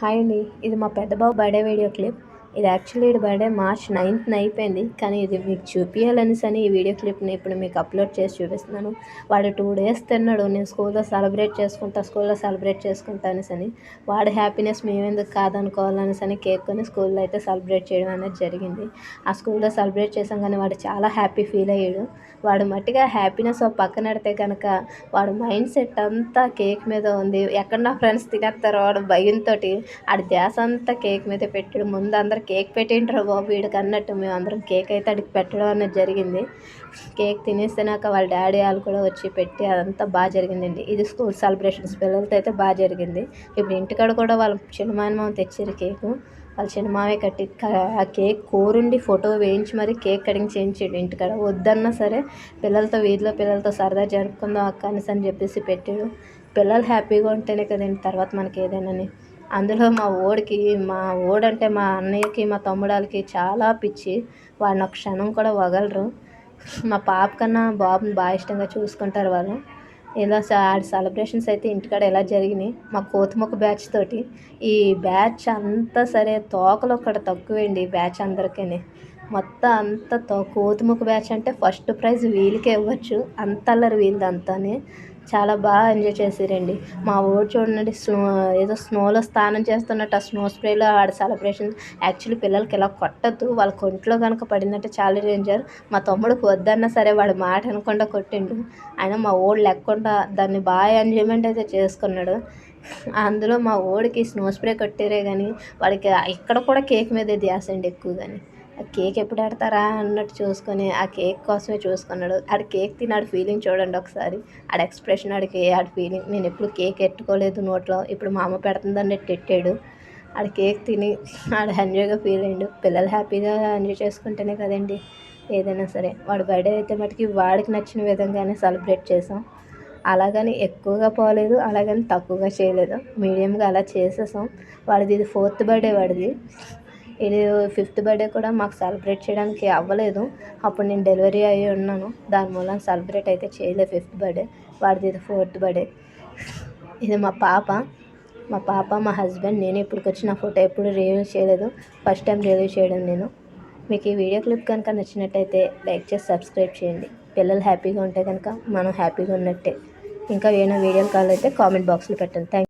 Hi అండి ఇది మా పెద్దబాబు బర్త్డే వీడియో క్లిప్. ఇది యాక్చువల్లీ ఇది బర్త్డే మార్చ్ నైన్త్న అయిపోయింది. కానీ ఇది మీకు చూపించాలనేసి అని ఈ వీడియో క్లిప్ని ఇప్పుడు మీకు అప్లోడ్ చేసి చూపిస్తున్నాను. వాడు టూ డేస్ తిన్నాడు. నేను స్కూల్లో సెలబ్రేట్ చేసుకుంటా స్కూల్లో సెలబ్రేట్ చేసుకుంటా అనేసి అని వాడి హ్యాపీనెస్ మేమెందుకు కాదనుకోవాలనేసి అని కేక్ కొని స్కూల్లో అయితే సెలబ్రేట్ చేయడం అనేది జరిగింది. ఆ స్కూల్లో సెలబ్రేట్ చేసాం కానీ వాడు చాలా హ్యాపీ ఫీల్ అయ్యాడు. వాడు మట్టిగా హ్యాపీనెస్ పక్కన పెడితే కనుక వాడు మైండ్ సెట్ అంతా కేక్ మీద ఉంది. ఎక్కడ నా ఫ్రెండ్స్ తినేస్తారో వాడు భయంతో ఆడి ధ్యాస అంతా కేక్ మీద పెట్టాడు. ముందు అందరు కేక్ పెట్టింటారు బాబు వీడికి అన్నట్టు మేము అందరం కేక్ అయితే అడిగి పెట్టడం అనేది జరిగింది. కేక్ తినేసినాక వాళ్ళ డాడీ వాళ్ళు కూడా వచ్చి పెట్టి అదంతా బాగా జరిగిందండి. ఇది స్కూల్ సెలబ్రేషన్స్ పిల్లలతో అయితే బాగా జరిగింది. ఇప్పుడు ఇంటికాడ కూడా వాళ్ళ చిన్నమాయనమామ తెచ్చారు కేకు. వాళ్ళ చిన్నమావే కట్టి ఆ కేక్ కోరుండి ఫోటో వేయించి మరి కేక్ కటింగ్ చేయించాడు ఇంటికాడ. వద్దన్నా సరే పిల్లలతో వీధిలో పిల్లలతో సరదా జరుపుకుందాం అక్క అనేసి అని చెప్పేసి పెట్టాడు. పిల్లలు హ్యాపీగా ఉంటేనే కదండి తర్వాత మనకి ఏదైనా అందులో మా ఓడికి మా ఓడంటే మా అన్నయ్యకి మా తమ్ముడాలకి చాలా పిచ్చి. వాడిని ఒక క్షణం కూడా వగలరు. మా పాప కన్నా బాబుని బాగా ఇష్టంగా చూసుకుంటారు వాళ్ళు. ఇలా ఆడి సెలబ్రేషన్స్ అయితే ఇంటికాడ ఎలా జరిగినాయి? మా కోతుమొక్క బ్యాచ్ తోటి. ఈ బ్యాచ్ అంతా సరే తోకలు ఒక్కడ తక్కువండి ఈ బ్యాచ్ అందరికీ మొత్తం అంత తో కోతిముఖ బ్యాచ్ అంటే ఫస్ట్ ప్రైజ్ వీళ్ళకే ఇవ్వచ్చు. అంత అల్లరి వీళ్ళదంతానే. చాలా బాగా ఎంజాయ్ చేసిరండి మా ఊరు చూడండి స్నో ఏదో స్నోలో స్నానం చేస్తున్నట్టు ఆ స్నో స్ప్రేలో ఆడ సెలబ్రేషన్ యాక్చువల్లీ పిల్లలకి ఇలా కొట్టద్దు వాళ్ళ కొంట్లో కనుక పడిందంటే చాలా డేంజర్ మా తమ్ముడికి వద్దన్నా సరే వాడు మాట అనకుండా కొట్టిండు. అయినా మా ఊళ్ళు లేకుండా దాన్ని బాగా ఎంజాయ్మెంట్ అయితే చేసుకున్నాడు. అందులో మా ఊడికి స్నో స్ప్రే కొట్టారే కానీ వాడికి ఇక్కడ కూడా కేక్ మీదే ధ్యాస అండి ఎక్కువ కానీ కేక్ ఎప్పుడు ఆడతారా అన్నట్టు చూసుకొని ఆ కేక్ కోసమే చూసుకున్నాడు. ఆడ కేక్ తిన్నాడు ఫీలింగ్ చూడండి ఒకసారి. ఆడ ఎక్స్ప్రెషన్ ఆడికి ఆడ ఫీలింగ్ నేను ఎప్పుడు కేక్ ఎట్టుకోలేదు నోట్లో. ఇప్పుడు మా అమ్మ పెడుతుందని అన్నట్టు ఎట్టాడు ఆడ కేక్ తిని ఆడ ఎంజాయ్గా ఫీల్ అయ్యాడు. పిల్లలు హ్యాపీగా ఎంజాయ్ చేసుకుంటేనే కదండి ఏదైనా సరే. వాడు బర్త్డే అయితే మటుకి వాడికి నచ్చిన విధంగానే సెలబ్రేట్ చేసాం. అలాగని ఎక్కువగా పోలేదు అలాగని తక్కువగా చేయలేదు. మీడియంగా అలా చేసేసాం. వాడిది ఇది ఫోర్త్ బర్త్డే వాడిది. ఇది ఫిఫ్త్ బర్త్డే కూడా మాకు సెలబ్రేట్ చేయడానికి అవ్వలేదు. అప్పుడు నేను డెలివరీ అయ్యి ఉన్నాను. దాని మూలం సెలబ్రేట్ అయితే చేయలేదు ఫిఫ్త్ బర్త్డే. వాడిది ఇది ఫోర్త్ బర్త్డే. ఇది మా పాప. మా పాప మా హస్బెండ్ నేను ఇప్పటికి వచ్చిన ఫోటో ఎప్పుడు రివ్యూ చేయలేదు. ఫస్ట్ టైం రివ్యూ చేయడం నేను. మీకు ఈ వీడియో క్లిప్ కనుక నచ్చినట్టయితే లైక్ చేసి సబ్స్క్రైబ్ చేయండి. పిల్లలు హ్యాపీగా ఉంటే కనుక మనం హ్యాపీగా ఉన్నట్టే. ఇంకా ఏమైనా వీడియోలు కావాలంటే కామెంట్ బాక్స్లో పెట్టండి. థ్యాంక్